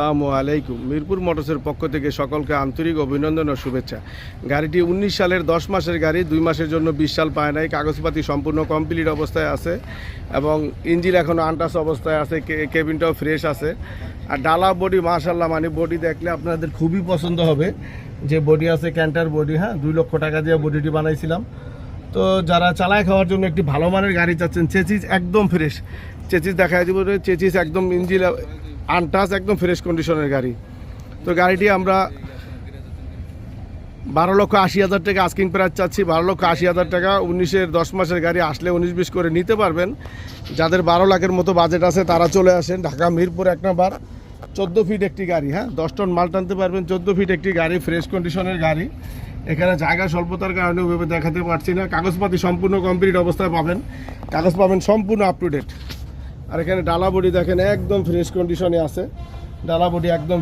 আসসালামু আলাইকুম। মিরপুর মোটরসের পক্ষ থেকে সকলকে আন্তরিক অভিনন্দন ও শুভেচ্ছা। গাড়িটি উনিশ সালের দশ মাসের গাড়ি, দুই মাসের জন্য বিশ সাল পায় নাই। কাগজপাতি সম্পূর্ণ কমপ্লিট অবস্থায় আছে এবং ইঞ্জিন এখনও আনটাস অবস্থায় আছে কেবিনটাও ফ্রেশ আছে। আর ডালা বডি মাশাল্লাহ মানে বডি দেখলে আপনাদের খুবই পছন্দ হবে। যে বডি আছে ক্যান্টার বডি হ্যাঁ? দুই লক্ষ টাকা দিয়ে বডিটি বানাইছিলাম। তো যারা চালায় খাওয়ার জন্য একটি ভালো মানের গাড়ি চাচ্ছেন চেচিস একদম ফ্রেশ চেচিস দেখা যাবে চেচিস একদম ইঞ্জিন আনটাচ একদম ফ্রেশ কন্ডিশনের গাড়ি। তো গাড়িটি আমরা বারো লক্ষ আশি হাজার টাকা আস্কিং প্রাইস চাচ্ছি, বারো লক্ষ আশি হাজার টাকা। উনিশের দশ মাসের গাড়ি আসলে উনিশ বিশ করে নিতে পারবেন। যাদের বারো লাখের মতো বাজেট আছে, তারা চলে আসেন ঢাকা, মিরপুর এক নম্বর। চোদ্দ ফিট একটি গাড়ি হ্যাঁ? দশ টন মাল টানতে পারবেন, চোদ্দ ফিট একটি গাড়ি ফ্রেশ কন্ডিশনের গাড়ি। এখানে জায়গা স্বল্পতার কারণে ওইভাবে দেখাতে পারছি না। কাগজপাতি সম্পূর্ণ কমপ্লিট অবস্থায় পাবেন। কাগজ পাবেন সম্পূর্ণ আপ টু ডেট আর এখানে ডালা বডি দেখেন একদম ফ্রেশ কন্ডিশনে আছে। ডালা বডি একদম